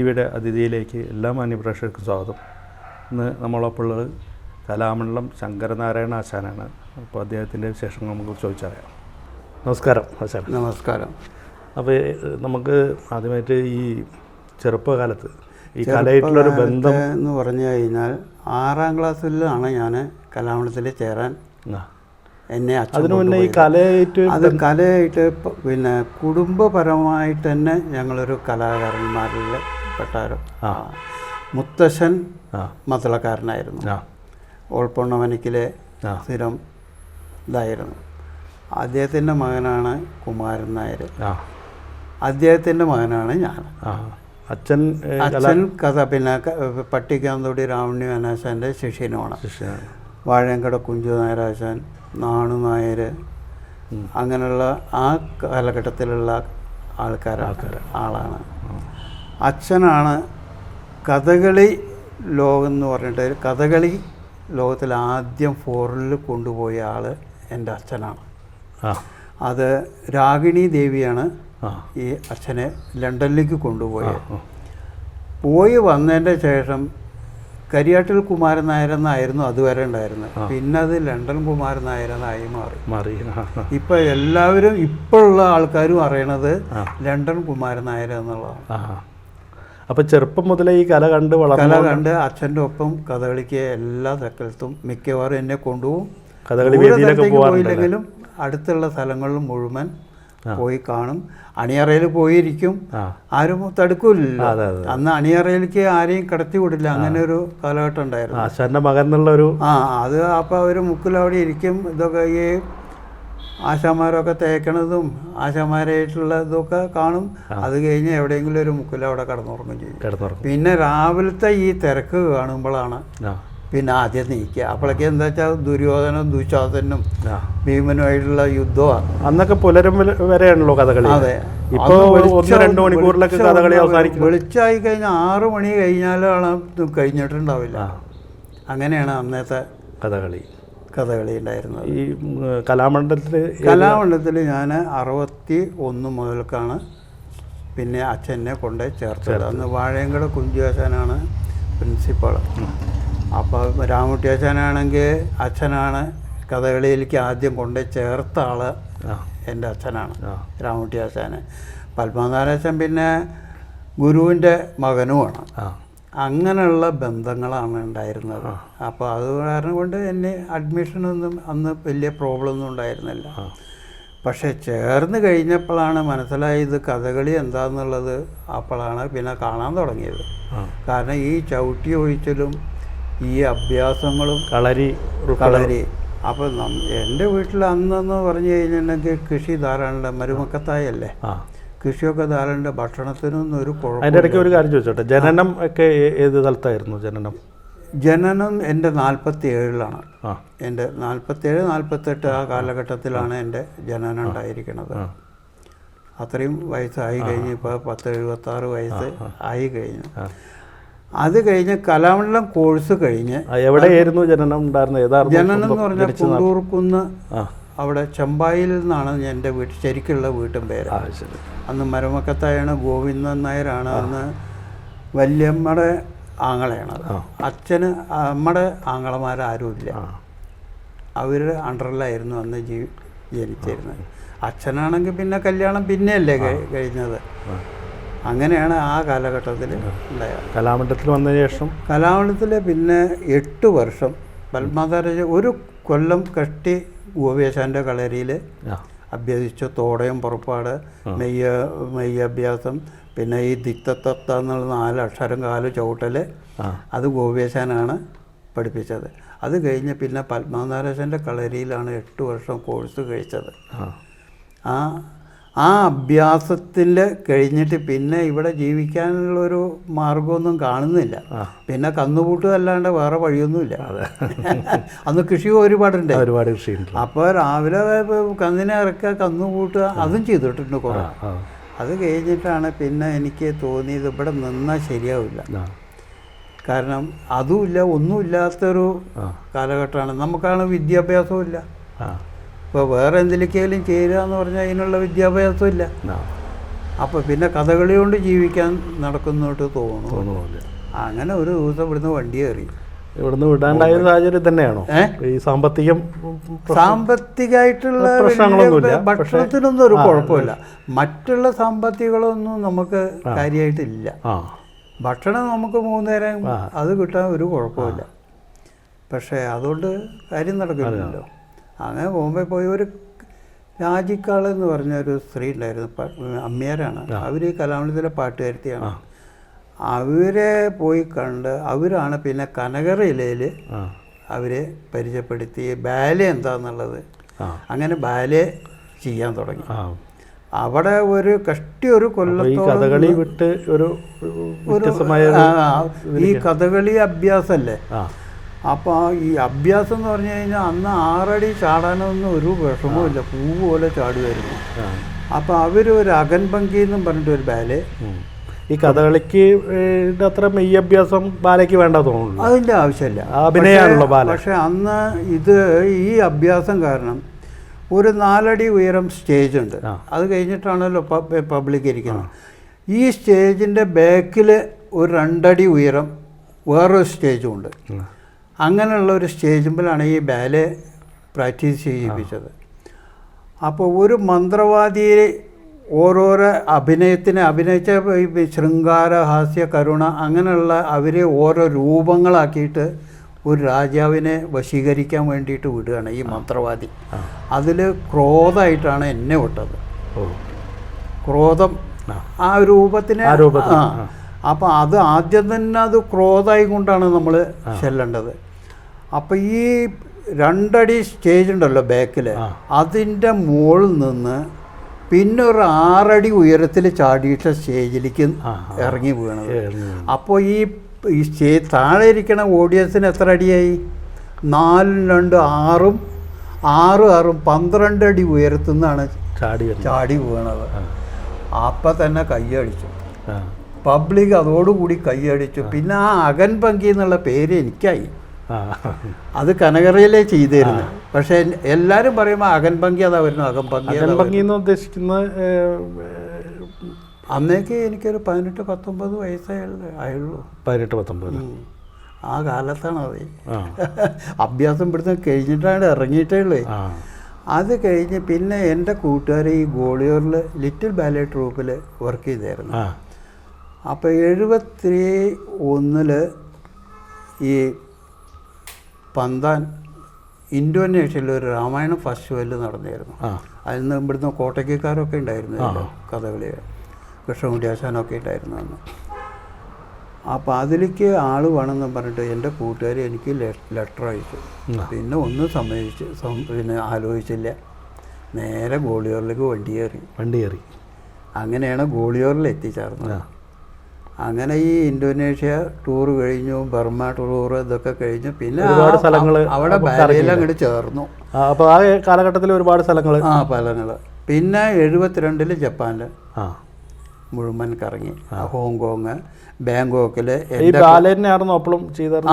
T വിയുടെ അതിഥിയിലേക്ക് എല്ലാ മാന്യപ്രേക്ഷകർക്കും സ്വാഗതം. ഇന്ന് നമ്മളൊപ്പം ഉള്ളത് കലാമണ്ഡലം ശങ്കരനാരായണ ആശാനാണ്. അപ്പോൾ അദ്ദേഹത്തിന്റെ വിശേഷങ്ങൾ നമുക്ക് ചോദിച്ചറിയാം. നമസ്കാരം ആശാൻ. നമസ്കാരം. അപ്പോൾ നമുക്ക് ആദ്യമായിട്ട് ഈ ചെറുപ്പകാലത്ത് ഈ കലയായിട്ടുള്ളൊരു ബന്ധം എന്ന് പറഞ്ഞു കഴിഞ്ഞാൽ ആറാം ക്ലാസ്സിലാണ് ഞാൻ കലാമണ്ഡലത്തിൽ ചേരാൻ. എന്നെ അതിനു മുന്നേ ഈ. കലയായിട്ട് അത് കലയായിട്ട് പിന്നെ കുടുംബപരമായിട്ട് തന്നെ ഞങ്ങളൊരു കലാകാരന്മാരിൽ പെട്ടാരോ ആ. മുത്തശ്ശൻ മത്തളക്കാരനായിരുന്നു ഓൾപ്പൊണ്ണമനിക്കിലെ. സ്ഥിരം ഇതായിരുന്നു. അദ്ദേഹത്തിന്റെ മകനാണ് കുമാരൻ നായർ. അദ്ദേഹത്തിന്റെ മകനാണ് ഞാൻ. അച്ഛൻ അച്ഛൻ കഥ പിന്നെ പട്ടിക്കാന്തോടി രാവണി അനാശാന്റെ ശിഷ്യനുമാണ് വാഴയങ്കട കുഞ്ചു നായരാശാൻ നാണു നായർ അങ്ങനെയുള്ള ആ കാലഘട്ടത്തിലുള്ള ആൾക്കാർ ആളാണ്. അച്ഛനാണ് കഥകളി ലോകം എന്ന് പറഞ്ഞിട്ട് കഥകളി ലോകത്തിൽ ആദ്യം ഫോറിനിൽ കൊണ്ടുപോയ ആൾ എന്റെ അച്ഛനാണ്. അത് രാഗിണി ദേവിയാണ് ഈ അച്ഛനെ ലണ്ടനിലേക്ക് കൊണ്ടുപോയത്. പോയി വന്നതിന്റെ ശേഷം കരിയാട്ടിൽ കുമാരൻ നായരെന്നായിരുന്നു അതുവരെ ഉണ്ടായിരുന്നത്. പിന്നെ അത് ലണ്ടൻ കുമാരൻ നായരെന്നായി മാറി. മാറി. ഇപ്പം എല്ലാവരും ഇപ്പോഴുള്ള ആൾക്കാരും അറിയണത് ലണ്ടൻ കുമാരൻ നായർ എന്നുള്ളതാണ്. ആ അപ്പം ചെറുപ്പം മുതലേ ഈ കല കണ്ട് കല വളർന്നു കണ്ട് അച്ഛന്റെ ഒപ്പം കഥകളിക്ക് എല്ലാ സ്ഥലത്തും മിക്കവാറും എന്നെ കൊണ്ടുപോകും. കഥകളി വേദിയിലൊക്കെ പോയില്ലെങ്കിലും അടുത്തുള്ള സ്ഥലങ്ങളിലും മുഴുവൻ പോയി കാണും. അണിയറയിൽ പോയിരിക്കും. ആരും തടുക്കൂലല്ലോ. അന്ന് അണിയറയിലേക്ക് ആരെയും കടത്തി വിടില്ല. അങ്ങനെ ഒരു കാലഘട്ടം ഉണ്ടായിരുന്നു. മകൻ എന്നുള്ള ഒരു ആ അത് അപ്പോൾ മുക്കിൽ അവിടെ ഇരിക്കും. ഇതൊക്കെ ഈ ആശാമാരൊക്കെ തേക്കണതും ആശാമാരായിട്ടുള്ള ഇതൊക്കെ കാണും അത് കഴിഞ്ഞ് എവിടെയെങ്കിലും ഒരു മുക്കിലവിടെ കടന്നുറങ്ങും ചെയ്യും. പിന്നെ രാവിലത്തെ ഈ തിരക്ക് കാണുമ്പോഴാണ് പിന്നെ ആദ്യം നീക്കുക. അപ്പോഴൊക്കെ എന്താ വെച്ചാൽ ദുര്യോധനും ദുശാസനും ഭീമനുമായിട്ടുള്ള യുദ്ധമാണ് അന്നൊക്കെ പുലരും വരെ- വരെയാണല്ലോ കഥകളി. അതെ. ഒന്ന് രണ്ട് മണിക്കൂറിലൊക്കെ കഥകളി അവസാനിക്കും വെളിച്ചായി കഴിഞ്ഞാൽ ആറ് മണി കഴിഞ്ഞാലാണ് കഴിഞ്ഞിട്ടുണ്ടാവില്ല. അങ്ങനെയാണ് അന്നത്തെ കഥകളി. കഥകളി ഉണ്ടായിരുന്നത് ഈ കലാമണ്ഡലത്തിൽ കലാമണ്ഡലത്തിൽ ഞാൻ അറുപത്തി ഒന്ന് മുതൽക്കാണ് പിന്നെ അച്ഛനെ കൊണ്ട് ചേർത്തത്. അന്ന് വാഴയങ്കട കുഞ്ചിയാശാനാണ് പ്രിൻസിപ്പൾ. അപ്പോൾ രാമുട്ടിയാശാനാണെങ്കിൽ അച്ഛനാണ് കഥകളിയിലേക്ക് ആദ്യം കൊണ്ട് ചേർത്ത ആൾ എന്റെ അച്ഛനാണ് രാമുട്ടിയാശാന് പത്മനാരാശൻ പിന്നെ ഗുരുവിന്റെ മകനുമാണ്. അങ്ങനെയുള്ള ബന്ധങ്ങളാണ് ഉണ്ടായിരുന്നത്. അപ്പോൾ അത് കാരണം കൊണ്ട് എന്നെ അഡ്മിഷനൊന്നും അന്ന് വലിയ പ്രോബ്ലം ഒന്നും ഉണ്ടായിരുന്നില്ല. പക്ഷേ ചേർന്ന് കഴിഞ്ഞപ്പോഴാണ് മനസ്സിലായത് കഥകളി എന്താണെന്നുള്ളത് അപ്പോഴാണ് പിന്നെ കാണാൻ തുടങ്ങിയത്. കാരണം ഈ ചവിട്ടി ഒഴിച്ചലും ഈ അഭ്യാസങ്ങളും കളരി കളരി. അപ്പോൾ എന്റെ വീട്ടിൽ അന്നെന്ന് പറഞ്ഞു കഴിഞ്ഞിട്ടുണ്ടെങ്കിൽ കൃഷി ധാരാളം മരുമക്കത്തായല്ലേ? കൃഷിയൊക്കെ ധാരാളം ഭക്ഷണത്തിനൊന്നും ഒരു കുഴപ്പം അതിന്റെ ഇടയ്ക്ക് ഒരു കാര്യം ചോദിച്ചോട്ടെ? ജനനം ഒക്കെ ഏത് സ്ഥലത്തായിരുന്നു ജനനം? ജനനം എന്റെ നാൽപ്പത്തി ഏഴിലാണ് എന്റെ നാൽപ്പത്തേഴ് നാൽപ്പത്തെട്ട് ആ കാലഘട്ടത്തിലാണ് എന്റെ ജനനം ഉണ്ടായിരിക്കുന്നത്. അത്രയും വയസ്സായി കഴിഞ്ഞ് ഇപ്പോൾ പത്ത് എഴുപത്താറ് വയസ്സ് ആയി കഴിഞ്ഞു. അത് കഴിഞ്ഞ് കലാമണ്ഡലം കോഴ്സ് കഴിഞ്ഞ് എവിടെയായിരുന്നു ജനനം ഉണ്ടായിരുന്നത്? ജനനം എന്ന് പറഞ്ഞാൽ കുണ്ടൂർക്കുന്ന് അവിടെ ചെമ്പായിൽ നിന്നാണ് എന്റെ വീട്ട് ശരിക്കുള്ള വീട്ടും പേര്. അന്ന് മരമക്കത്തായാണ് ഗോവിന്ദൻ നായരാണ് അന്ന് വല്യമ്മയുടെ ആങ്ങളെയാണ്. അച്ഛന് അമ്മയുടെ ആങ്ങളമാരാരുമില്ല അവരുടെ അണ്ടറിലായിരുന്നു അന്ന് ജീവി ജനിച്ചിരുന്നത്. അച്ഛനാണെങ്കിൽ പിന്നെ കല്യാണം പിന്നെയല്ലേ കഴിഞ്ഞത്. അങ്ങനെയാണ് ആ കാലഘട്ടത്തിൽ ഉണ്ടായത്. കലാമണ്ഡലത്തിൽ വന്നതിന് ശേഷം? കലാമണ്ഡലത്തിൽ പിന്നെ എട്ട് വർഷം. പത്മനാഭരാജ ഒരു കൊല്ലം കഷ്ടി ഗോപിയാശാന്റെ കളരിയിൽ അഭ്യസിച്ച. തോടയും തോടയം പുറപ്പാട് മെയ്യ മെയ്യ അഭ്യാസം പിന്നെ ഈ ദിത്തത്തത്ത എന്നുള്ള നാല് അക്ഷരം കാൽ ചവിട്ടൽ അത് ഗോപേശാനാണ് പഠിപ്പിച്ചത്. അത് കഴിഞ്ഞ് പിന്നെ പത്മനാഭരാജന്റെ കളരിയിലാണ് എട്ട് വർഷം കോഴ്സ് കഴിച്ചത്. ആ ആ അഭ്യാസത്തിൽ കഴിഞ്ഞിട്ട് പിന്നെ ഇവിടെ ജീവിക്കാനുള്ളൊരു മാർഗമൊന്നും കാണുന്നില്ല. പിന്നെ കന്നുകൂട്ടുക അല്ലാണ്ട് വേറെ വഴിയൊന്നുമില്ല. അന്ന് കൃഷി ഒരുപാടുണ്ട്. ഒരുപാട് കൃഷിയുണ്ട്. അപ്പോൾ രാവിലെ കന്നിനെ ഇറക്കുക കന്നുകൂട്ടുക അതും ചെയ്തിട്ടുണ്ട് കുറേ. അത് കഴിഞ്ഞിട്ടാണ് പിന്നെ എനിക്ക് തോന്നിയത് ഇവിടെ നിന്നാൽ ശരിയാവില്ല. കാരണം അതുമില്ല ഒന്നുമില്ലാത്തൊരു. കാലഘട്ടമാണ്. നമുക്കാണ് വിദ്യാഭ്യാസവും ഇല്ല. ഇപ്പോൾ വേറെ എന്തിലേക്കെങ്കിലും ചേരുക എന്ന് പറഞ്ഞാൽ അതിനുള്ള വിദ്യാഭ്യാസം ഇല്ല ആ. അപ്പോൾ പിന്നെ കഥകളി കൊണ്ട് ജീവിക്കാൻ നടക്കുന്നോട്ട് തോന്നുന്നു. തോന്നുന്നില്ല. അങ്ങനെ ഒരു ദിവസം ഇവിടുന്ന് വണ്ടി കയറി. ഇവിടുന്ന് വിടാണ്ടായ സാഹചര്യം തന്നെയാണോ? ഈ സാമ്പത്തികം സാമ്പത്തികമായിട്ടുള്ള പ്രശ്നങ്ങളൊന്നുമില്ല. ഭക്ഷണത്തിനൊന്നും ഒരു കുഴപ്പമില്ല. മറ്റുള്ള സാമ്പത്തികളൊന്നും നമുക്ക് കാര്യമായിട്ടില്ല. ഭക്ഷണം നമുക്ക് മൂന്ന് നേരം അത് കിട്ടാൻ ഒരു കുഴപ്പമില്ല. പക്ഷേ അതുകൊണ്ട് കാര്യം നടക്കില്ലല്ലോ. അങ്ങനെ ബോംബെ പോയി ഒരു രാജിക്കാൾ എന്ന് പറഞ്ഞ ഒരു സ്ത്രീ ഉണ്ടായിരുന്നു അമ്മയാരാണ്. അവർ കലാമണ്ഡലത്തിലെ പാട്ടുകാരത്തിയാണ്. അവരെ പോയി കണ്ട് അവരാണ് പിന്നെ കനകറയിലയിൽ അവരെ പരിചയപ്പെടുത്തി ബാലെ എന്താന്നുള്ളത്. അങ്ങനെ ബാലെ ചെയ്യാൻ തുടങ്ങി. അവിടെ ഒരു കഷ്ടി ഒരു കൊല്ലത്തോളം കഥകളി വിട്ട് ഒരു ഈ കഥകളി അഭ്യാസമല്ലേ അപ്പോൾ ഈ അഭ്യാസം എന്ന് പറഞ്ഞു കഴിഞ്ഞാൽ അന്ന് ആറടി ചാടാനൊന്നും ഒരു വിഷമവുമില്ല. പൂ പോലെ ചാടുമായിരുന്നു. അപ്പോൾ അവർ ഒരു അകൻപങ്കി എന്നും പറഞ്ഞിട്ട് ഒരു ബാലെ. ഈ കഥകളിക്ക് അത്ര മെയ് അഭ്യാസം ബാലയ്ക്ക് വേണ്ട തോന്നുന്നു അതിന്റെ ആവശ്യമില്ല. അഭിനയമാണല്ലോ ബാല. പക്ഷേ അന്ന് ഇത് ഈ അഭ്യാസം കാരണം ഒരു നാലടി ഉയരം സ്റ്റേജ് ഉണ്ട്. അത് കഴിഞ്ഞിട്ടാണല്ലോ പബ്ലിക് ഇരിക്കുന്നത്. ഈ സ്റ്റേജിന്റെ ബാക്കിൽ ഒരു രണ്ടടി ഉയരം വേറൊരു സ്റ്റേജും ഉണ്ട്. അങ്ങനെയുള്ള ഒരു സ്റ്റേജുമ്പിലാണ് ഈ ബാലെ പ്രാക്ടീസ് ചെയ്യിപ്പിച്ചത്. അപ്പോൾ ഒരു മന്ത്രവാദിയെ ഓരോരോ അഭിനയത്തിന് അഭിനയിച്ച ശൃംഗാര ഹാസ്യ കരുണ അങ്ങനെയുള്ള അവരെ ഓരോ രൂപങ്ങളാക്കിയിട്ട് ഒരു രാജാവിനെ വശീകരിക്കാൻ വേണ്ടിയിട്ട് വിടുകയാണ് ഈ മന്ത്രവാദി. അതിൽ ക്രോധമായിട്ടാണ് എന്നെ വിട്ടത്. ക്രോധം ആ. രൂപത്തിനെ ആ രൂപത്തിന്, ആ. ആ. അപ്പം അത് ആദ്യം തന്നെ അത് ക്രോധമായി കൊണ്ടാണ് നമ്മൾ ചെല്ലേണ്ടത്. അപ്പം ഈ രണ്ടടി സ്റ്റേജ് ഉണ്ടല്ലോ ബാക്കിൽ. അതിന്റെ മുകളിൽ നിന്ന് പിന്നെ ഒരു ആറടി ഉയരത്തിൽ ചാടിയിട്ട സ്റ്റേജിലേക്ക് ഇറങ്ങി വീണത്. അപ്പോൾ ഈ ഈ സ്റ്റേ താഴെ ഇരിക്കണ ഓഡിയൻസിന് എത്ര അടിയായി? നാലും രണ്ട് ആറും ആറും ആറും പന്ത്രണ്ട് അടി ഉയരത്തു നിന്നാണ് ചാടി ചാടി വീണത്. അപ്പം തന്നെ കയ്യടിച്ചു. പബ്ലിക് അതോടുകൂടി കയ്യടിച്ചു പിന്നെ ആ അകൻ പങ്കി എന്നുള്ള പേര് എനിക്കായി. അത് കനകറയിലേ ചെയ്തിരുന്നു. പക്ഷെ എല്ലാരും പറയുമ്പോൾ അകൻഭംഗി അതാ വരുന്നു അതാ അകൻഭംഗി എന്ന് ഉദ്ദേശിക്കുന്ന. അന്നേക്ക് എനിക്കൊരു പതിനെട്ട് പത്തൊമ്പത് വയസ്സേ ആയുള്ളൂ. പതിനെട്ട് പത്തൊമ്പത്. ആ കാലത്താണ് അത്. അഭ്യാസം ഇവിടുന്ന് കഴിഞ്ഞിട്ടാണ് ഇറങ്ങിയിട്ടേ ഉള്ളൂ. അത് കഴിഞ്ഞ് പിന്നെ എന്റെ കൂട്ടുകാർ ഈ ഗോളിയോറിൽ ലിറ്റിൽ ബാലെ ട്രൂപ്പിൽ വർക്ക് ചെയ്തായിരുന്നു. അപ്പോൾ എഴുപത്തി ഒന്നിൽ ഈ പന്താൻ ഇൻഡോനേഷ്യയിൽ ഒരു രാമായണ ഫെസ്റ്റിവൽ നടന്നിരുന്നു. അതിൽ നിന്ന് ഇവിടുന്ന് കോട്ടയ്ക്കാരൊക്കെ ഉണ്ടായിരുന്നു കഥകളി. കൃഷ്ണകുടി ആശാനൊക്കെ ഉണ്ടായിരുന്നു അന്ന്. അപ്പോൾ അതിലേക്ക് ആൾ വേണമെന്ന് പറഞ്ഞിട്ട് എന്റെ കൂട്ടുകാർ എനിക്ക് ലെറ്റർ അയച്ചു. പിന്നെ ഒന്നും സമ്മതിച്ച് പിന്നെ ആലോചിച്ചില്ല. നേരെ ഗോളിയോറിലേക്ക് വണ്ടി കയറി വണ്ടി കയറി അങ്ങനെയാണ് ഗോളിയോറിൽ എത്തിച്ചേർന്നത് അങ്ങനെ ഈ ഇന്തോനേഷ്യ ടൂർ കഴിഞ്ഞു ബർമ ടൂർ ഇതൊക്കെ കഴിഞ്ഞു. പിന്നെ ഒരുപാട് സ്ഥലങ്ങൾ അവിടെ അങ്ങോട്ട് ചേർന്നു. അപ്പൊ അപ്പോൾ ആ കാലഘട്ടത്തിൽ ഒരുപാട് സ്ഥലങ്ങൾ ആ സ്ഥലങ്ങൾ പിന്നെ എഴുപത്തിരണ്ടിൽ ജപ്പാനിൽ മുഴുവൻ കറങ്ങി. ഹോങ്കോങ് ബാങ്കോക്കിൽ ബാലനെയായിരുന്നു അപ്പോഴും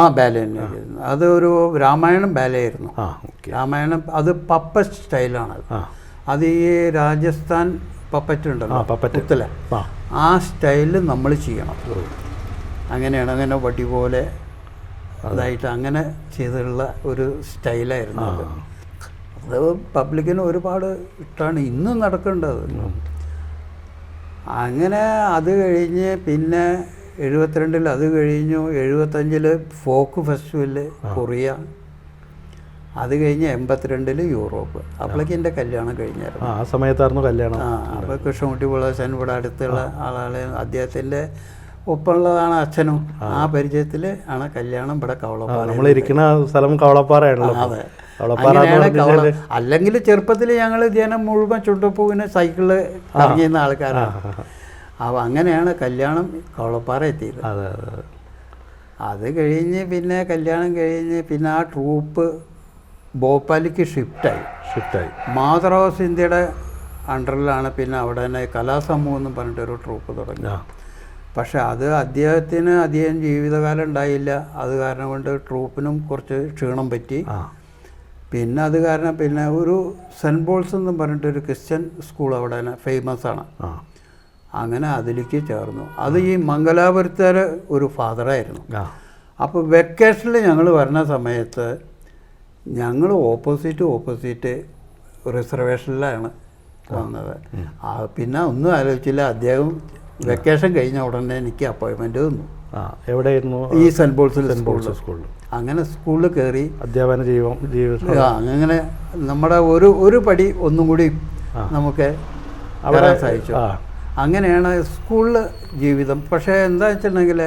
ആ ബാല ആയിരുന്നു അത് ഒരു രാമായണം ബാലയായിരുന്നു. രാമായണം അത് പപ്പ സ്റ്റൈലാണ് അത് ഈ രാജസ്ഥാൻ പപ്പറ്റ് ഉണ്ടല്ലോ. ആ സ്റ്റൈലിൽ നമ്മൾ ചെയ്യണം. അങ്ങനെയാണ് അങ്ങനെ വടി പോലെ അതായിട്ട് അങ്ങനെ ചെയ്തിട്ടുള്ള ഒരു സ്റ്റൈലായിരുന്നു അത്. അത് പബ്ലിക്കിന് ഒരുപാട് ഇഷ്ടമാണ് ഇന്നും നടക്കേണ്ടത് അങ്ങനെ അത് കഴിഞ്ഞ് പിന്നെ എഴുപത്തിരണ്ടിൽ അത് കഴിഞ്ഞു. എഴുപത്തഞ്ചിൽ ഫോക്ക് ഫെസ്റ്റിവൽ കൊറിയ അത് കഴിഞ്ഞ് എൺപത്തിരണ്ടിൽ യൂറോപ്പ്. അപ്പോഴേക്ക് എന്റെ കല്യാണം കഴിഞ്ഞായിരുന്നു. ആ സമയത്തായിരുന്നു കല്യാണം. ആ അപ്പോൾ കൃഷ്ണൻകുട്ടി പുളശൻ ഇവിടെ അടുത്തുള്ള ആളാണ്. അദ്ദേഹത്തിന്റെ ഒപ്പമുള്ളതാണ് അച്ഛനും. ആ. പരിചയത്തിൽ ആണ് കല്യാണം ഇവിടെ കവളപ്പാറ നമ്മൾ ഇരിക്കുന്ന സ്ഥലം കവളപ്പാറയാണല്ലോ. അതെ. കവളപ്പാറ അല്ലെങ്കിൽ ചെറുപ്പത്തിൽ ഞങ്ങൾ ധ്യാനം മുഴുവൻ ചുണ്ടപ്പൂവിന് സൈക്കിളിൽ ഇറങ്ങിയുന്ന ആൾക്കാരാണ് അപ്പോൾ അങ്ങനെയാണ് കല്യാണം കവളപ്പാറ എത്തിയത്. അത് കഴിഞ്ഞ് പിന്നെ കല്യാണം കഴിഞ്ഞ് പിന്നെ ആ ട്രൂപ്പ് ഭോപ്പാലിക്ക് ഷിഫ്റ്റായി. ഷിഫ്റ്റായി. മാതൃവാസ് ഇന്ത്യയുടെ അണ്ടറിലാണ് പിന്നെ അവിടെ തന്നെ കലാസമൂഹം എന്ന് പറഞ്ഞിട്ടൊരു ട്രൂപ്പ് തുടങ്ങി. പക്ഷേ അത് അദ്ദേഹത്തിന് അധികം ജീവിതകാലം ഉണ്ടായില്ല. അത് കാരണം കൊണ്ട് ട്രൂപ്പിനും കുറച്ച് ക്ഷീണം പറ്റി. പിന്നെ അത് കാരണം പിന്നെ ഒരു സെന്റ് ബോൾസ് എന്ന് പറഞ്ഞിട്ടൊരു ക്രിസ്ത്യൻ സ്കൂൾ അവിടെ തന്നെ ഫേമസ് ആണ്. അങ്ങനെ അതിലേക്ക് ചേർന്നു. അത് ഈ മംഗലാപുരത്തെ ഒരു ഫാദറായിരുന്നു അപ്പോൾ വെക്കേഷനിൽ ഞങ്ങൾ വരുന്ന സമയത്ത് ഞങ്ങൾ ഓപ്പോസിറ്റ് ഓപ്പോസിറ്റ് റിസർവേഷനിലാണ് വന്നത്. പിന്നെ ഒന്നും ആലോചിച്ചില്ല. അദ്ദേഹം വെക്കേഷൻ കഴിഞ്ഞ ഉടനെ എനിക്ക് അപ്പോയിൻമെന്റ് തന്നു. എവിടെയായിരുന്നു? ഈ സെന്റ് പോൾസിൽ സെന്റ് പോൾസ് സ്കൂളിൽ അങ്ങനെ സ്കൂളിൽ കയറി അധ്യാപന ജീവം ജീവിതം അങ്ങനെ നമ്മുടെ ഒരു ഒരു പടി ഒന്നും കൂടി നമുക്ക് അവരെ വരാൻ സാധിച്ചു. അങ്ങനെയാണ് സ്കൂളിൽ ജീവിതം. പക്ഷേ എന്താ വെച്ചിട്ടുണ്ടെങ്കിൽ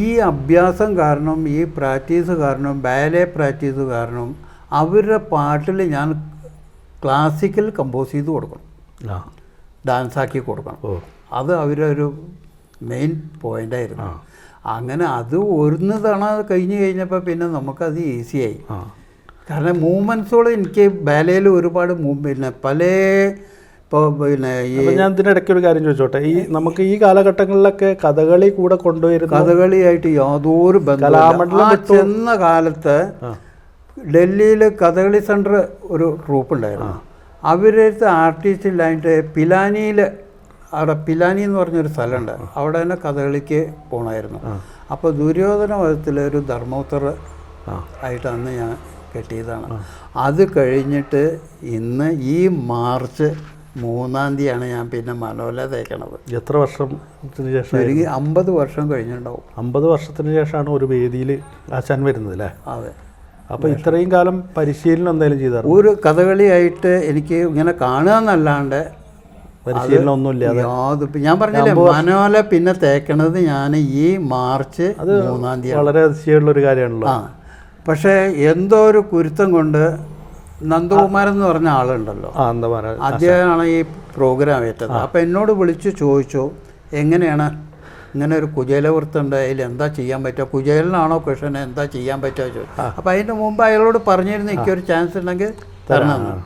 ഈ അഭ്യാസം കാരണം ഈ പ്രാക്ടീസ് കാരണം ബാലെ പ്രാക്ടീസ് കാരണം അവരുടെ പാട്ടിൽ ഞാൻ ക്ലാസിക്കൽ കമ്പോസ് ചെയ്ത് കൊടുക്കണം. ഡാൻസാക്കി കൊടുക്കണം. അത് അവരുടെ ഒരു മെയിൻ പോയിന്റായിരുന്നു അങ്ങനെ അത് ഒരു തവണ കഴിഞ്ഞ് കഴിഞ്ഞപ്പോൾ പിന്നെ നമുക്കത് ഈസിയായി. കാരണം മൂവ്മെന്റ്സുകൾ എനിക്ക് ബാലയിൽ ഒരുപാട് പിന്നെ പല ഇപ്പോൾ പിന്നെ ഈ ഞാൻ ഇതിനിടയ്ക്ക് ഒരു കാര്യം ചോദിച്ചോട്ടെ? ഈ നമുക്ക് ഈ കാലഘട്ടങ്ങളിലൊക്കെ കഥകളി കൂടെ കൊണ്ടുവരുന്ന കഥകളിയായിട്ട് യാതൊരു ബന്ധവും ചെന്ന കാലത്ത് ഡൽഹിയിൽ കഥകളി സെന്റർ ഒരു ട്രൂപ്പ് ഉണ്ടായിരുന്നു അവരടുത്ത് ആർട്ടിസ്റ്റ് ഇല്ലായിട്ട് പിലാനിയിൽ അവിടെ പിലാനി എന്ന് പറഞ്ഞൊരു സ്ഥലമുണ്ട്. അവിടെ തന്നെ കഥകളിക്ക് പോകണമായിരുന്നു അപ്പോൾ ദുര്യോധന വധത്തിൽ ഒരു ധർമ്മോത്തർ ആയിട്ടാണ് ആയിട്ട് അന്ന് ഞാൻ കെട്ടിയതാണ്. അത് കഴിഞ്ഞിട്ട് ഇന്ന് ഈ മാർച്ച് മൂന്നാം തീയതിയാണ് ഞാൻ പിന്നെ മനോല തേക്കണത്. എത്ര വർഷത്തിന് ശേഷം എനിക്ക് അമ്പത് വർഷം കഴിഞ്ഞിട്ടുണ്ടാവും. അമ്പത് വർഷത്തിന് ശേഷമാണ് ഒരു വേദിയിൽ ആശാൻ വരുന്നത് അല്ലേ? അതെ. അപ്പോൾ ഇത്രയും കാലം പരിശീലനം എന്തായാലും ചെയ്ത ഒരു കഥകളിയായിട്ട് എനിക്ക് ഇങ്ങനെ കാണുക എന്നല്ലാണ്ട് പരിശീലനം ഒന്നുമില്ല ഞാൻ പറഞ്ഞില്ലേ മനോല പിന്നെ തേക്കണത് ഞാൻ ഈ മാർച്ച് മൂന്നാം തീയതി വളരെ അതിശയമുള്ള ഒരു കാര്യമാണല്ലോ. ആ. പക്ഷേ എന്തോ ഒരു കുരുത്തം കൊണ്ട് നന്ദകുമാരൻ എന്ന് പറഞ്ഞ ആളുണ്ടല്ലോ. അദ്ദേഹമാണ് ഈ പ്രോഗ്രാം ഏറ്റത്. അപ്പം എന്നോട് വിളിച്ച് ചോദിച്ചു എങ്ങനെയാണ്? ഇങ്ങനെ ഒരു കുചേലവൃത്തം ഉണ്ട് അതിൽ എന്താ ചെയ്യാൻ പറ്റുക? കുചേലനാണോ കൃഷ്ണന്? എന്താ ചെയ്യാൻ പറ്റുക? ചോദിച്ചു. അപ്പം അതിന്റെ മുമ്പ് അയാളോട് പറഞ്ഞിരുന്നു എനിക്കൊരു ചാൻസ് ഉണ്ടെങ്കിൽ തരണമെന്ന്.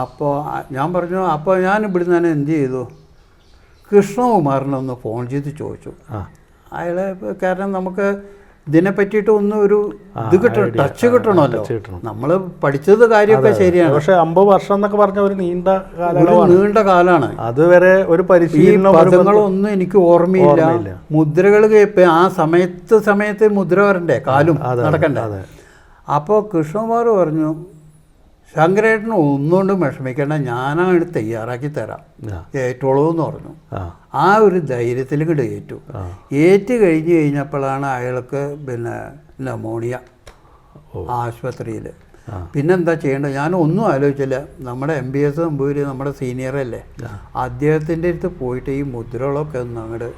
അപ്പോൾ ഞാൻ പറഞ്ഞു അപ്പോൾ ഞാൻ ഇവിടുന്ന് തന്നെ എന്ത് ചെയ്തു? കൃഷ്ണകുമാറിനൊന്ന് ഫോൺ ചെയ്ത് ചോദിച്ചു. അയാളെ കാരണം നമുക്ക് ഇതിനെ പറ്റിയിട്ട് ഒന്നും ഒരു ഇത് കിട്ടണം ടച്ച് കിട്ടണമല്ലോ. ടച്ച് കിട്ടണം. നമ്മൾ പഠിച്ചത് കാര്യമൊക്കെ ശരിയാണ്. പക്ഷെ അമ്പത് വർഷം എന്നൊക്കെ പറഞ്ഞ ഒരു നീണ്ട കാലമാണ് നീണ്ട കാലമാണ് അതുവരെ ഒരു പരിശീലന പദങ്ങളൊന്നും എനിക്ക് ഓർമ്മയില്ല. മുദ്രകൾ ആ സമയത്ത് സമയത്ത് മുദ്ര വരണ്ടേ? കാലും നടക്കണ്ടേ? അപ്പോൾ കൃഷ്ണകുമാർ പറഞ്ഞു ശങ്കരേട്ടന് ഒന്നുകൊണ്ടും വിഷമിക്കേണ്ട ഞാനാണ് തയ്യാറാക്കി തരാം. ഏറ്റോളൂ എന്ന് പറഞ്ഞു. ആ, ഒരു ധൈര്യത്തിൽ ഇങ്ങോട്ട് ഏറ്റു ഏറ്റു കഴിഞ്ഞ് കഴിഞ്ഞപ്പോഴാണ് അയാൾക്ക് പിന്നെ ന്യൂമോണിയ ആശുപത്രിയിൽ. പിന്നെന്താ ചെയ്യേണ്ടത്? ഞാൻ ഒന്നും ആലോചിച്ചില്ല. നമ്മുടെ എം ബി എസ് നമ്പൂരി നമ്മുടെ സീനിയറല്ലേ അദ്ദേഹത്തിന്റെ അടുത്ത് പോയിട്ട് ഈ മുദ്രകളൊക്കെ ഒന്ന് അങ്ങോട്ട്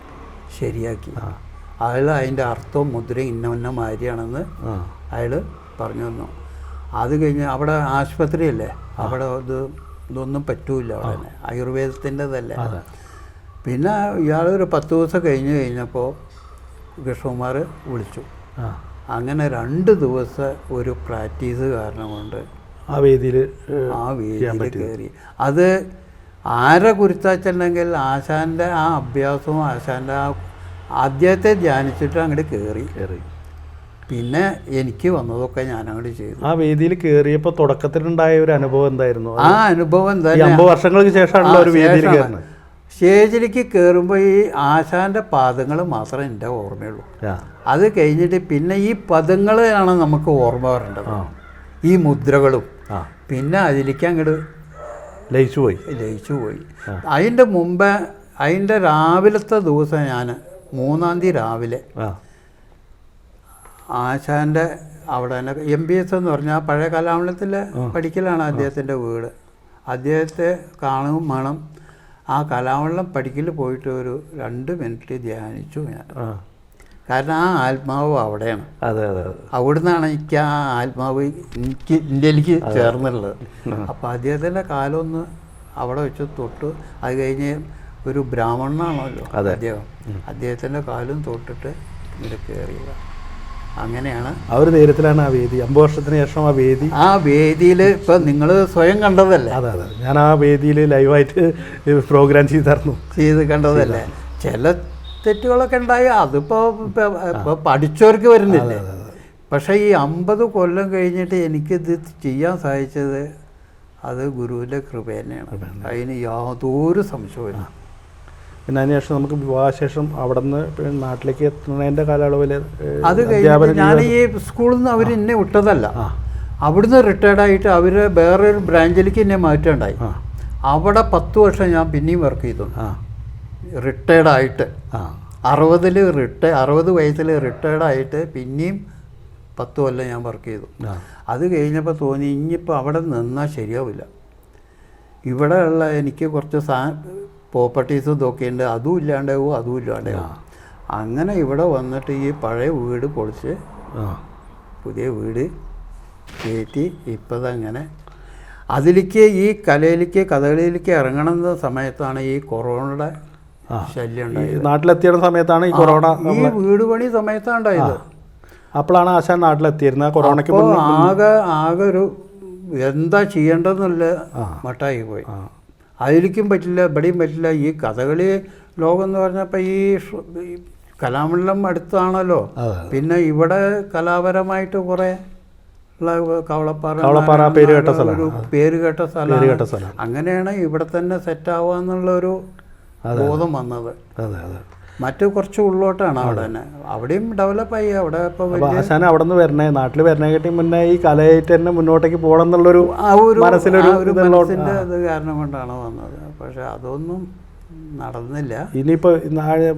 ശരിയാക്കി അയാൾ അതിന്റെ അർത്ഥവും മുദ്രയും ഇന്ന ഇന്ന മാതിരിയാണെന്ന് അയാൾ പറഞ്ഞു തന്നു. അത് കഴിഞ്ഞ് അവിടെ ആശുപത്രിയല്ലേ? അവിടെ ഇത് ഇതൊന്നും പറ്റൂല അവിടെ. ആയുർവേദത്തിന്റെതല്ലേ. പിന്നെ ഇയാൾ ഒരു പത്ത് ദിവസം കഴിഞ്ഞ് കഴിഞ്ഞപ്പോൾ കൃഷ്ണകുമാർ വിളിച്ചു. അങ്ങനെ രണ്ട് ദിവസം ഒരു പ്രാക്ടീസ് കാരണം കൊണ്ട് ആ വേദിയിൽ ആ വേദിയിൽ കയറി അത് ആരെ കുറിച്ചാച്ചിട്ടുണ്ടെങ്കിൽ ആശാന്റെ ആ അഭ്യാസവും ആശാന്റെ ആ ആദ്യത്തെ ധ്യാനിച്ചിട്ട് അങ്ങോട്ട് കയറി കയറി പിന്നെ എനിക്ക് വന്നതൊക്കെ ഞാൻ അങ്ങോട്ട് ചെയ്തു. ആ വേദിയിൽ കയറിയപ്പോൾ തുടക്കത്തിലുണ്ടായ ഒരു അനുഭവം എന്തായിരുന്നു? ആ അനുഭവം അമ്പത് വർഷങ്ങൾക്ക് ശേഷമാണല്ലോ ഒരു വേദിയിൽ ശേഷമാണ്. കയറുന്നത് സ്റ്റേജിലേക്ക് കയറുമ്പോൾ ഈ ആശാന്റെ പാദങ്ങൾ മാത്രമേ എന്റെ ഓർമ്മയുള്ളൂ. അത് കഴിഞ്ഞിട്ട് പിന്നെ ഈ പദങ്ങളാണ് നമുക്ക് ഓർമ്മ വരേണ്ടത്. ഈ മുദ്രകളും. പിന്നെ അതിലേക്ക് അങ്ങോട്ട് ലയിച്ചു പോയി. ലയിച്ചു പോയി. അതിന്റെ മുമ്പ് അതിന്റെ രാവിലത്തെ ദിവസം ഞാൻ മൂന്നാം തീയതി രാവിലെ ആശാന്റെ അവിടെ തന്നെ. എം ബി എസ് എന്ന് പറഞ്ഞാൽ പഴയ കലാമണ്ഡലത്തിൽ പഠിക്കലാണ് അദ്ദേഹത്തിന്റെ വീട്. അദ്ദേഹത്തെ കാണും വേണം. ആ കലാമണ്ഡലം പഠിക്കൽ പോയിട്ട് ഒരു രണ്ട് മിനിറ്റ് ധ്യാനിച്ചു ഞാൻ. കാരണം ആ ആത്മാവ് അവിടെയാണ്. അതെ അതെ അവിടെ അവിടുന്നാണ് എനിക്ക് ആ ആത്മാവ് എനിക്ക് ഇന്ത്യയിലേക്ക് ചേർന്നുള്ളത് അപ്പോൾ അദ്ദേഹത്തിന്റെ കാലമൊന്ന് അവിടെ വെച്ച് തൊട്ട് അത് കഴിഞ്ഞ് ഒരു ബ്രാഹ്മണനാണല്ലോ അദ്ദേഹം. അദ്ദേഹത്തിന്റെ കാലും തൊട്ടിട്ട് ഇങ്ങോട്ട് കയറിയത് അങ്ങനെയാണ്. ആ ഒരു ധൈര്യത്തിലാണ് ആ വേദി. അമ്പത് വർഷത്തിന് ശേഷം ആ വേദി. ആ വേദിയിൽ ഇപ്പം നിങ്ങൾ സ്വയം കണ്ടതല്ലേ? അതെ അതെ. ഞാൻ ആ വേദിയിൽ ലൈവായിട്ട് പ്രോഗ്രാം ചെയ്തായിരുന്നു. ചെയ്ത് കണ്ടതല്ലേ? ചില തെറ്റുകളൊക്കെ ഉണ്ടായി. അതിപ്പോൾ ഇപ്പോൾ പഠിച്ചവർക്ക് വരുന്നില്ലേ? പക്ഷേ ഈ അമ്പത് കൊല്ലം കഴിഞ്ഞിട്ട് എനിക്കിത് ചെയ്യാൻ സാധിച്ചത് അത് ഗുരുവിന്റെ കൃപ തന്നെയാണ്. അതിന് യാതൊരു സംശയവും പിന്നെ അതിനുശേഷം നമുക്ക് വിവാഹശേഷം അവിടെ നിന്ന് നാട്ടിലേക്ക് എത്തുന്നതിന്റെ കാലയളവിൽ അത് കഴിഞ്ഞിട്ട് ഞാൻ ഈ സ്കൂളിൽ നിന്ന് അവർ എന്നെ വിട്ടതല്ല. അവിടുന്ന് റിട്ടയർഡ് ആയിട്ട് അവർ വേറൊരു ബ്രാഞ്ചിലേക്ക് എന്നെ മാറ്റേണ്ടായി അവിടെ പത്ത് വർഷം ഞാൻ പിന്നെയും വർക്ക് ചെയ്തു. റിട്ടയർഡായിട്ട് അറുപതിൽ റിട്ട അറുപത് വയസ്സിൽ റിട്ടയർഡ് ആയിട്ട് പിന്നെയും പത്ത് കൊല്ലം ഞാൻ വർക്ക് ചെയ്തു. അത് കഴിഞ്ഞപ്പോൾ തോന്നി ഇനിയിപ്പോൾ അവിടെ നിന്നാൽ ശരിയാവില്ല. ഇവിടെ ഉള്ള എനിക്ക് കുറച്ച് സാ പ്രോപ്പർട്ടീസും ഇതൊക്കെ ഉണ്ട്. അതും ഇല്ലാണ്ടാവും അതും ഇല്ലാണ്ടാവും. അങ്ങനെ ഇവിടെ വന്നിട്ട് ഈ പഴയ വീട് പൊളിച്ച് പുതിയ വീട് കയറ്റി ഇപ്പതങ്ങനെ. അതിലേക്ക് ഈ കലയിലേക്ക് കഥകളിയിലേക്ക് ഇറങ്ങണമെന്ന സമയത്താണ് ഈ കൊറോണയുടെ. ശല്യം ഉണ്ടായത്. നാട്ടിലെത്തിയ സമയത്താണ് ഈ കൊറോണ ഈ വീട് പണി സമയത്താണ് ഉണ്ടായത്. അപ്പോഴാണ് ആശാൻ നാട്ടിലെത്തിയിരുന്നത്. കൊറോണയ്ക്ക് ആകെ ആകെ ഒരു എന്താ ചെയ്യേണ്ടതെന്നുള്ള മട്ടായി പോയി. അതിലേക്കും പറ്റില്ല ഇവിടെയും പറ്റില്ല. ഈ കഥകളി ലോകം എന്ന് പറഞ്ഞപ്പോൾ ഈ കലാമണ്ഡലം അടുത്താണല്ലോ. പിന്നെ ഇവിടെ കലാപരമായിട്ട് കുറേ കവളപ്പാറ പേര് കേട്ട പേരുകേട്ട പേര് കേട്ട സ്ഥലം. അങ്ങനെയാണ് ഇവിടെ തന്നെ സെറ്റ് ആവാന്നുള്ളൊരു ബോധം വന്നത്. അതെ അതെ. മറ്റു കുറച്ച് ഉള്ളോട്ടാണ് അവിടെ തന്നെ. അവിടെയും ഡെവലപ്പായി അവിടെ ഇപ്പോൾ ആശാൻ അവിടെ നിന്ന് വരണേ നാട്ടിൽ വരണേ വരണേക്കാട്ടി മുന്നേ ഈ കലയായിട്ട് തന്നെ മുന്നോട്ടേക്ക് പോകണം എന്നുള്ളൊരു മനസ്സിലൊരു ഇത് കാരണം കൊണ്ടാണ് വന്നത്. പക്ഷെ അതൊന്നും നടന്നില്ല. ഇനിയിപ്പോൾ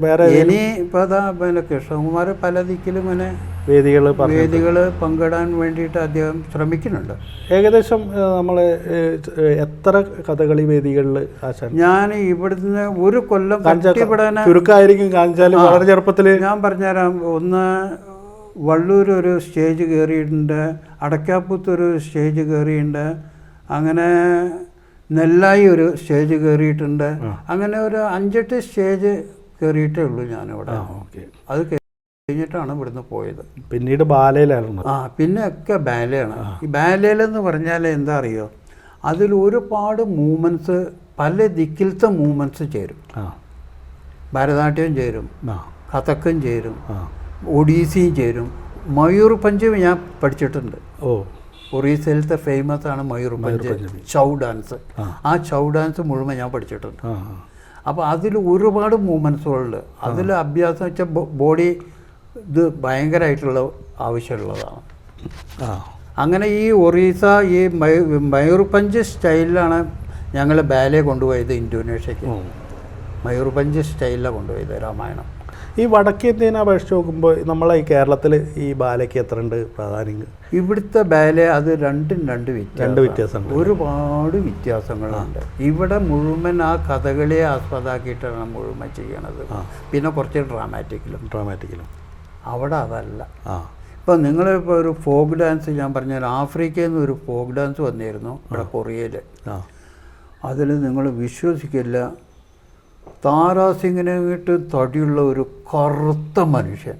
വേറെ ഇനി ഇപ്പൊ പിന്നെ കൃഷ്ണകുമാർ പല ദിക്കിലും ഇങ്ങനെ വേദികൾ പറഞ്ഞു വേദികൾ പങ്കിടാൻ വേണ്ടിയിട്ട് അദ്ദേഹം ശ്രമിക്കുന്നുണ്ട്. ഏകദേശം നമ്മൾ എത്ര കഥകളി വേദികളിൽ ആശാൻ? ഞാൻ ഇവിടുന്ന് ഒരു കൊല്ലം ചുരുക്കമായിരിക്കും കാണിച്ചാൽ വളരെ ചെറുപ്പത്തിൽ ഞാൻ പറഞ്ഞുതരാം. ഒന്ന് വള്ളൂർ ഒരു സ്റ്റേജ് കയറിയിട്ടുണ്ട്. അടക്കാപ്പുത്ത് ഒരു സ്റ്റേജ് കയറിയിട്ടുണ്ട്. അങ്ങനെ നെല്ലായി ഒരു സ്റ്റേജ് കയറിയിട്ടുണ്ട്. അങ്ങനെ ഒരു അഞ്ചെട്ട് സ്റ്റേജ് കയറിയിട്ടേ ഉള്ളൂ ഞാനിവിടെ. ഓക്കെ. അത് കഴിഞ്ഞിട്ടാണ് ഇവിടുന്ന് പോയത്. പിന്നീട് ബാലയിലായിരുന്നു. ആ പിന്നെ ഒക്കെ ബാലയാണ് ഈ ബാലയിലെന്ന് പറഞ്ഞാൽ എന്താ അറിയോ? അതിൽ ഒരുപാട് മൂവ്മെന്റ്സ് പല ദിക്കിലത്തെ മൂവ്മെന്റ്സ് ചേരും. ആ. ഭരതനാട്യം ചേരും ആ. കഥക്കും ചേരും ആ. ഒഡീസിയും ചേരും. മയൂർ പഞ്ചമി ഞാൻ പഠിച്ചിട്ടുണ്ട്. ഓ. ഒറീസയിലത്തെ ഫേമസ് ആണ് മയൂർ പഞ്ചമി. ചൗ ഡാൻസ്. ആ. ചൗ ഡാൻസ് മുഴുവൻ ഞാൻ പഠിച്ചിട്ടുണ്ട്. അപ്പോൾ അതിൽ ഒരുപാട് മൂവ്മെന്റ്സുകളുണ്ട് അതിൽ അഭ്യാസം വെച്ചാൽ ബോഡി ഇത് ഭയങ്കരമായിട്ടുള്ള ആവശ്യമുള്ളതാണ്. ആ. അങ്ങനെ ഈ ഒറീസ ഈ മയൂ- മയൂർ പഞ്ച് സ്റ്റൈലിലാണ് ഞങ്ങൾ ബാലെ കൊണ്ടുപോയത് ഇന്തോനേഷ്യക്ക്. മയൂർപഞ്ച് മയൂർ പഞ്ച് സ്റ്റൈലിലാണ് കൊണ്ടുപോയത് രാമായണം. ഈ വടക്കേ ഇന്ത്യനെ അപേക്ഷിച്ച് നോക്കുമ്പോൾ നമ്മളെ ഈ കേരളത്തിൽ ഈ ബാലയ്ക്ക് എത്ര ഉണ്ട് പ്രാധാന്യം? ഇവിടുത്തെ ബാലെ അത് രണ്ടും രണ്ട് വ്യത്യാസം രണ്ട് വ്യത്യാസമുണ്ട്. ഒരുപാട് വ്യത്യാസങ്ങളുണ്ട്. ഇവിടെ മുഴുവൻ ആ കഥകളെ ആസ്പദമാക്കിയിട്ടാണ് മുഴുവൻ ചെയ്യണത്. പിന്നെ കുറച്ച് ഡ്രാമാറ്റിക്കിലും ഡ്രാമാറ്റിക്കലും അവിടെ അതല്ല. നിങ്ങൾ നിങ്ങളിപ്പോൾ ഒരു ഫോക്ക് ഡാൻസ് ഞാൻ പറഞ്ഞാൽ ആഫ്രിക്കയിൽ നിന്ന് ഒരു ഫോക്ക് ഡാൻസ് വന്നിരുന്നു ഇവിടെ കൊറിയയിൽ ആ. അതിൽ നിങ്ങൾ വിശ്വസിക്കില്ല. താരാസിംഗിനെ വിട്ട് തടിയുള്ള ഒരു കറുത്ത മനുഷ്യൻ.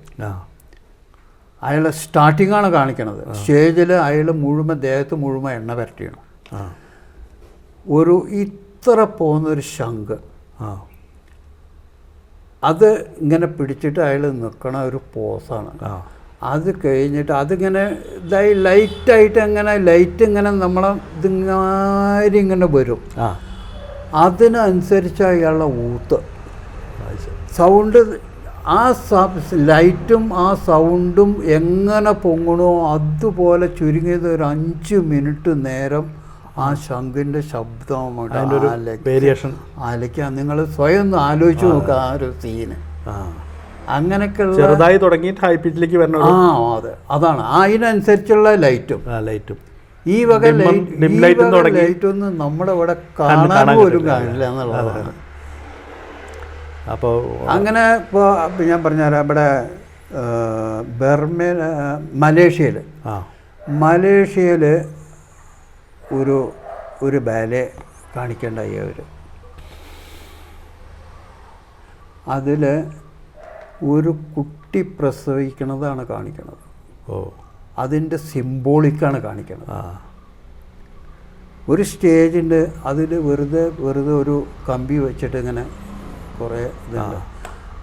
അയാളെ സ്റ്റാർട്ടിങ്ങാണ് കാണിക്കണത്. സ്റ്റേജിൽ അയാൾ മുഴുവൻ ദേഹത്ത് മുഴുവൻ എണ്ണ പരട്ടിയാണ് ഒരു ഇത്ര പോകുന്നൊരു ശംഖ്. ആ. അത് ഇങ്ങനെ പിടിച്ചിട്ട് അയാൾ നിൽക്കണ ഒരു പോസാണ്. അത് കഴിഞ്ഞിട്ട് അതിങ്ങനെ ഇതായി ലൈറ്റായിട്ട് അങ്ങനെ ലൈറ്റ് ഇങ്ങനെ നമ്മളെ ഇതിങ്ങാരി ഇങ്ങനെ വരും. ആ. അതിനനുസരിച്ച് അയാളുടെ ഊത്ത്. സൗണ്ട് ആ സ- ലൈറ്റും ആ സൗണ്ടും എങ്ങനെ പൊങ്ങണോ അതുപോലെ ചുരുങ്ങിയത് ഒരു അഞ്ച് മിനിറ്റ് നേരം ആ ശംഖിന്റെ ശബ്ദം ആലയ്ക്ക- നിങ്ങൾ സ്വയം ഒന്ന് ആലോചിച്ച് നോക്കുക ആ ഒരു സീന് ആ. അങ്ങനെയൊക്കെയുള്ള ചെറുതായി തുടങ്ങിയിട്ട് ഹൈ പിച്ചിലേക്ക് വരണ ആ അതെ. അതാണ്. അതിനനുസരിച്ചുള്ള ലൈറ്റും ലൈറ്റും ഈ വക ലൈറ്റ് dim ഈ light ഉം വക തുടങ്ങി. ലൈറ്റ് ഒന്നും നമ്മുടെ ഇവിടെ കാണാൻ പോലും കാണില്ല എന്നുള്ളതാണ്. അപ്പോൾ അങ്ങനെ ഇപ്പോൾ ഞാൻ പറഞ്ഞുതരാം. ഇവിടെ ബർമ മലേഷ്യയിൽ മലേഷ്യയിൽ ഒരു ഒരു ബാലെ കാണിക്കേണ്ടായി അവർ അതിൽ ഒരു കുട്ടി പ്രസവിക്കണതാണ് കാണിക്കണത്. ഓ. അതിന്റെ സിംബോളിക്കാണ് കാണിക്കണത്. ഒരു സ്റ്റേജുണ്ട് അതിൽ വെറുതെ വെറുതെ ഒരു കമ്പി വെച്ചിട്ട് ഇങ്ങനെ കുറേ ഇതുണ്ട്.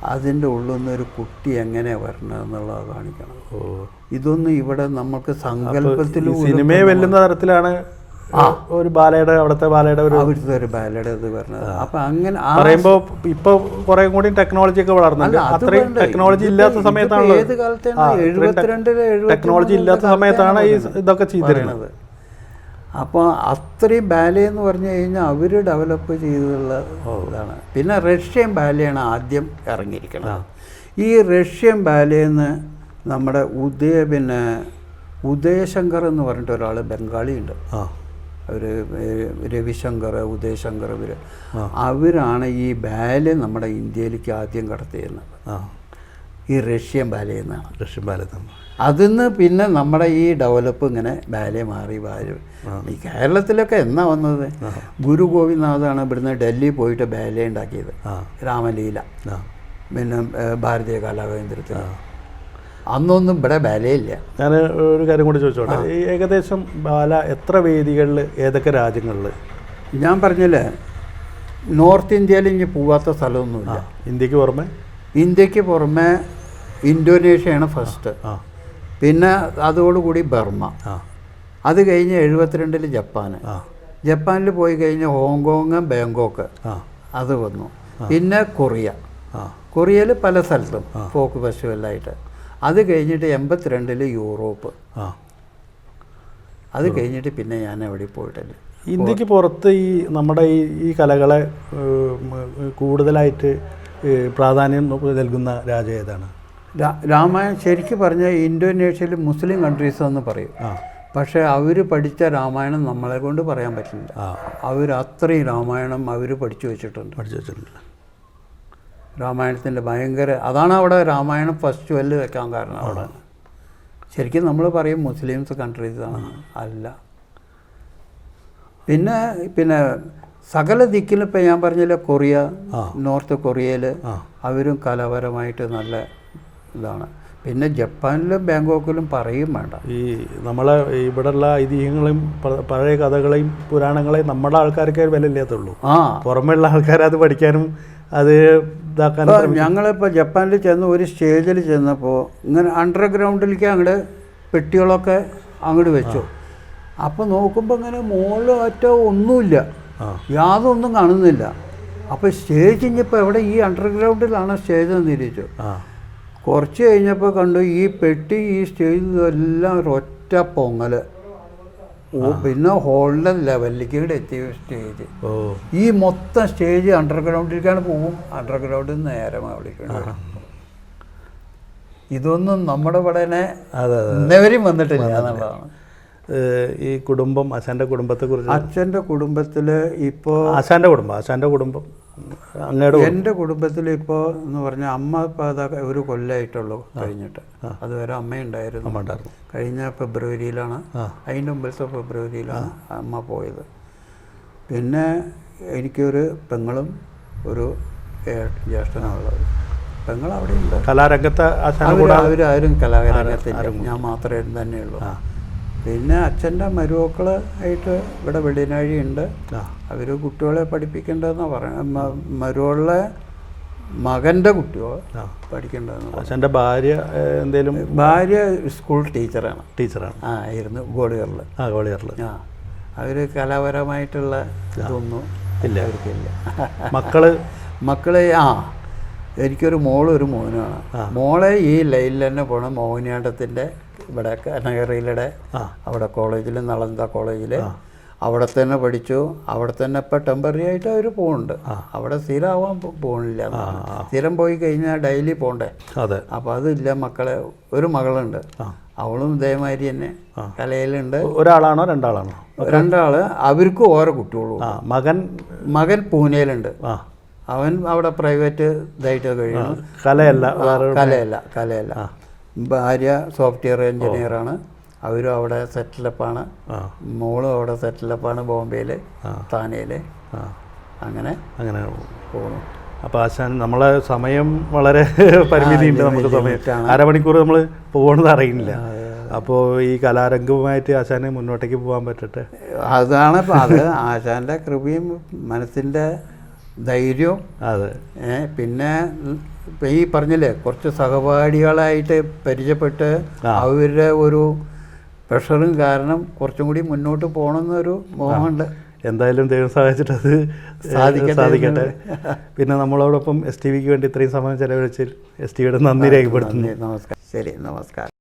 അതിന്റെ ഉള്ളിൽ നിന്ന് ഒരു കുട്ടി എങ്ങനെ വരണം എന്നുള്ളത് കാണിക്കണം. ഇതൊന്നും ഇവിടെ നമുക്ക് സങ്കല്പത്തിൽ സിനിമയെ വെല്ലുന്ന തരത്തിലാണ് ഒരു ബാലയുടെ അവിടുത്തെ ബാലയുടെ ഒരു അവിടുത്തെ ഒരു ബാലയുടെ ഇത് പറഞ്ഞത്. അപ്പൊ അങ്ങനെ പറയുമ്പോ പറയുമ്പോൾ ഇപ്പൊ കുറെ കൂടി ടെക്നോളജി ഒക്കെ വളർന്നുണ്ട് അല്ല, അത്രയും ടെക്നോളജി ഇല്ലാത്ത സമയത്താണ് ഏത് കാലത്താണ്? ടെക്നോളജി ഇല്ലാത്ത സമയത്താണ് ഈ ഇതൊക്കെ ചെയ്തിരുന്നത്. അപ്പൊ അപ്പോൾ അത്രയും ബാലെ എന്ന് പറഞ്ഞു കഴിഞ്ഞാൽ അവർ ഡെവലപ്പ് ചെയ്തുള്ള ഇതാണ്. പിന്നെ റഷ്യൻ ബാലയാണ് ആദ്യം ഇറങ്ങിയിരിക്കുന്നത്. ഈ റഷ്യൻ ബാലേന്ന് നമ്മുടെ ഉദയ പിന്നെ ഉദയശങ്കർ എന്ന് പറഞ്ഞിട്ട് ഒരാൾ ബംഗാളിയുണ്ട്. ആ. അവർ രവിശങ്കർ ഉദയശങ്കർ ഇവർ അവരാണ് ഈ ബാലെ നമ്മുടെ ഇന്ത്യയിലേക്ക് ആദ്യം കടത്തിയിരുന്നത്. ഈ റഷ്യൻ ബാലെ എന്നാണ്. റഷ്യൻ ബാലെ അതിൽ നിന്ന് പിന്നെ നമ്മുടെ ഈ ഡെവലപ്പ് ഇങ്ങനെ ബാലെ മാറി ബാലെ ഈ കേരളത്തിലൊക്കെ എന്നാ വന്നത്? ഗുരു ഗോവിന്ദനാഥാണ് ഇവിടുന്ന് ഡൽഹി പോയിട്ട് ബാലെ ഉണ്ടാക്കിയത്. രാമലീല. പിന്നെ ഭാരതീയ കലാകേന്ദ്രത്തിൽ. അന്നൊന്നും ഇവിടെ ബാലയില്ല ഞാൻ ഒരു കാര്യം കൂടി ചോദിച്ചോട്ടെ? ഈ ഏകദേശം ബാല എത്ര വേദികളിൽ ഏതൊക്കെ രാജ്യങ്ങളിൽ ഞാൻ പറഞ്ഞില്ലേ നോർത്ത് ഇന്ത്യയിൽ ഇനി പോവാത്ത സ്ഥലമൊന്നുമില്ല. ഇന്ത്യയ്ക്ക് പുറമെ? ഇന്ത്യയ്ക്ക് പുറമെ ഇന്തോനേഷ്യയാണ് ഫസ്റ്റ്. പിന്നെ അതോടുകൂടി ബർമ്മ. അത് കഴിഞ്ഞ് എഴുപത്തിരണ്ടിൽ ജപ്പാൻ ജപ്പാനിൽ പോയി കഴിഞ്ഞ് ഹോങ്കോങ് ബാങ്കോക്ക്. അത് വന്നു. പിന്നെ കൊറിയ. കൊറിയയിൽ പല സ്ഥലത്തും ഫോക്ക് ഫെസ്റ്റിവലായിട്ട്. അത് കഴിഞ്ഞിട്ട് എൺപത്തിരണ്ടിൽ യൂറോപ്പ്. ആ. അത് കഴിഞ്ഞിട്ട് പിന്നെ ഞാൻ എവിടെ പോയിട്ടില്ല ഇന്ത്യയ്ക്ക് പുറത്ത് ഈ നമ്മുടെ ഈ ഈ കലകളെ കൂടുതലായിട്ട് പ്രാധാന്യം നൽകുന്ന രാജ്യം ഏതാണ്? രാമായണം ശരിക്കും പറഞ്ഞാൽ ഇന്തോനേഷ്യയിൽ മുസ്ലിം കൺട്രീസ് എന്ന് പറയും. ആ. പക്ഷേ അവർ പഠിച്ച രാമായണം നമ്മളെ കൊണ്ട് പറയാൻ പറ്റില്ല. അവർ അത്രയും രാമായണം അവർ പഠിച്ചു വെച്ചിട്ടുണ്ട്. പഠിച്ചു വെച്ചിട്ടുണ്ട്. രാമായണത്തിന്റെ ഭയങ്കര അതാണ് അവിടെ രാമായണം ഫസ്റ്റ് വെല്ല് വെക്കാൻ കാരണം അവിടെ. ശരിക്കും നമ്മൾ പറയും മുസ്ലിംസ് കൺട്രീസ് ആണ്. അല്ല. പിന്നെ പിന്നെ സകല ദിക്കിലും ഇപ്പം ഞാൻ പറഞ്ഞില്ല കൊറിയ നോർത്ത് കൊറിയയിൽ അവരും കലാപരമായിട്ട് നല്ല ഇതാണ്. പിന്നെ ജപ്പാനിലും ബാങ്കോക്കിലും പറയും വേണ്ട. ഈ നമ്മളെ ഇവിടെയുള്ള ഐതിഹ്യങ്ങളെയും പഴയ കഥകളെയും പുരാണങ്ങളെയും നമ്മുടെ ആൾക്കാർക്ക് വില ഇല്ലാത്തുള്ളൂ ആ. പുറമെയുള്ള ആൾക്കാർ അത് പഠിക്കാനും അത് ഇതാക്കാൻ ഞങ്ങളിപ്പോൾ ജപ്പാനിൽ ചെന്ന് ഒരു സ്റ്റേജിൽ ചെന്നപ്പോൾ ഇങ്ങനെ അണ്ടർഗ്രൗണ്ടിലേക്ക് അങ്ങോട്ട് പെട്ടികളൊക്കെ അങ്ങോട്ട് വെച്ചു. അപ്പോൾ നോക്കുമ്പോൾ ഇങ്ങനെ മുകളിൽ ഒറ്റ ഒന്നുമില്ല. യാതൊന്നും കാണുന്നില്ല. അപ്പോൾ സ്റ്റേജ് കഴിഞ്ഞപ്പോൾ എവിടെ ഈ അണ്ടർഗ്രൗണ്ടിലാണ് സ്റ്റേജ് എന്ന് തിരിച്ചു കുറച്ച് കഴിഞ്ഞപ്പോൾ കണ്ടു ഈ പെട്ടി ഈ സ്റ്റേജ് എല്ലാം ഒരൊറ്റ പൊങ്ങൽ പിന്നെ ഹോളിന്റെ ലെവലിലേക്ക് ഇവിടെ എത്തിയ സ്റ്റേജ് ഈ മൊത്തം സ്റ്റേജ് അണ്ടർഗ്രൗണ്ടിലേക്കാണ് പോകും അണ്ടർഗ്രൗണ്ടിൽ നിന്ന് നേരെ വിളിക്കണം ഇതൊന്നും നമ്മുടെ ഇവിടെ ഇന്നവരും വന്നിട്ടില്ല. എന്നുള്ളതാണ്. ഈ കുടുംബം ആശാന്റെ കുടുംബത്തെ കുറിച്ച് അച്ഛന്റെ കുടുംബത്തിൽ ഇപ്പോൾ ആശാന്റെ കുടുംബം ആശാന്റെ കുടുംബം അങ്ങയുടെ എന്റെ കുടുംബത്തിൽ ഇപ്പോൾ എന്ന് പറഞ്ഞാൽ അമ്മ ഇപ്പോൾ അതാ ഒരു കൊല്ലമായിട്ടുള്ളൂ കഴിഞ്ഞിട്ട്. അതുവരെ അമ്മയുണ്ടായിരുന്നു. അമ്മ ഉണ്ടായിരുന്നു. കഴിഞ്ഞ ഫെബ്രുവരിയിലാണ്. അതിന്റെ മുമ്പത്തെ ഫെബ്രുവരിയിലാണ് അമ്മ പോയത്. പിന്നെ എനിക്കൊരു പെങ്ങളും ഒരു ജ്യേഷ്ഠനാണുള്ളത് പെങ്ങൾ അവിടെ ഉണ്ട് കലാരംഗത്തെ അവരാരും കലാരംഗത്തില്ല. ഞാൻ മാത്രമേ തന്നെയുള്ളൂ. പിന്നെ അച്ഛന്റെ മരുമക്കൾ ആയിട്ട് ഇവിടെ വെളിനാഴി ഉണ്ട് ആ. അവർ കുട്ടികളെ പഠിപ്പിക്കേണ്ടതെന്ന് പറയുന്നത് മരുവളെ മകന്റെ കുട്ടികൾ പഠിക്കേണ്ടതെന്ന് അച്ഛന്റെ ഭാര്യ എന്തേലും? ഭാര്യ സ്കൂൾ ടീച്ചറാണ്. ടീച്ചറാണ്. ആ ആയിരുന്നു ഗോളിയറിൽ ആ ഗോളിയറിൽ ആ അവർ കലാപരമായിട്ടുള്ള ഇതൊന്നും ഇല്ല. അവർക്കില്ല. മക്കൾ? മക്കളെ ആ എനിക്കൊരു മോളും ഒരു മോനുമാണ് മോളെ ഈ ലൈനിൽ തന്നെ പോകണം മോഹിനിയാട്ടത്തിന്റെ ഇവിടെ കനകരയിലൂടെ അവിടെ കോളേജിൽ നളന്ത കോളേജിൽ അവിടെ തന്നെ പഠിച്ചു. അവിടെ തന്നെ ഇപ്പം ടെമ്പററി ആയിട്ട് അവർ പോകുന്നുണ്ട് അവിടെ സ്ഥിരമാവാൻ പോകണില്ല. സ്ഥിരം പോയി കഴിഞ്ഞാൽ ഡെയിലി പോകണ്ടേ അതെ. അപ്പം അതില്ല. മക്കളെ ഒരു മകളുണ്ട്. അവളും ഇതേമാതിരി തന്നെ കലയിലുണ്ട്. ഒരാളാണോ രണ്ടാളാണോ? രണ്ടാൾ അവർക്ക് ഓരോ കുട്ടികളും മകൻ? മകൻ പൂനെയിലുണ്ട്. അവൻ അവിടെ പ്രൈവറ്റ് ഇതായിട്ട് കഴിയുന്നു. കലയല്ല കലയല്ല കലയല്ല. ഭാര്യ സോഫ്റ്റ്വെയർ എഞ്ചിനീയറാണ് അവരും അവിടെ സെറ്റിലപ്പാണ് മോളും അവിടെ സെറ്റിലപ്പാണ് ബോംബെയിൽ താനയിൽ അങ്ങനെ അങ്ങനെ പോകുന്നു അപ്പോൾ ആശാൻ നമ്മളെ സമയം വളരെ പരിമിതിയുണ്ട് നമുക്ക് സമയം. അരമണിക്കൂർ നമ്മൾ പോകണമെന്ന് അറിയില്ല. അപ്പോൾ ഈ കലാരംഗവുമായിട്ട് ആശാനെ മുന്നോട്ടേക്ക് പോകാൻ പറ്റട്ടെ? അതാണ് അത്. ആശാന്റെ കൃപയും മനസ്സിന്റെ ധൈര്യവും. അതെ. പിന്നെ ഇപ്പം ഈ പറഞ്ഞില്ലേ കുറച്ച് സഹപാഠികളായിട്ട് പരിചയപ്പെട്ട് അവരുടെ ഒരു പ്രഷറും കാരണം കുറച്ചും കൂടി മുന്നോട്ട് പോകണമെന്നൊരു മോഹമുണ്ട്. എന്തായാലും ദൈവം സഹായിച്ചിട്ട് അത് സാധിക്കട്ടെ സാധിക്കട്ടെ. പിന്നെ നമ്മളോടൊപ്പം എസ് ടി വിക്ക് വേണ്ടി ഇത്രയും സമയം ചെലവഴിച്ചിൽ എസ് ടി വിയുടെ നന്ദി രേഖപ്പെടുത്തുന്നു. നമസ്കാരം. ശരി നമസ്കാരം.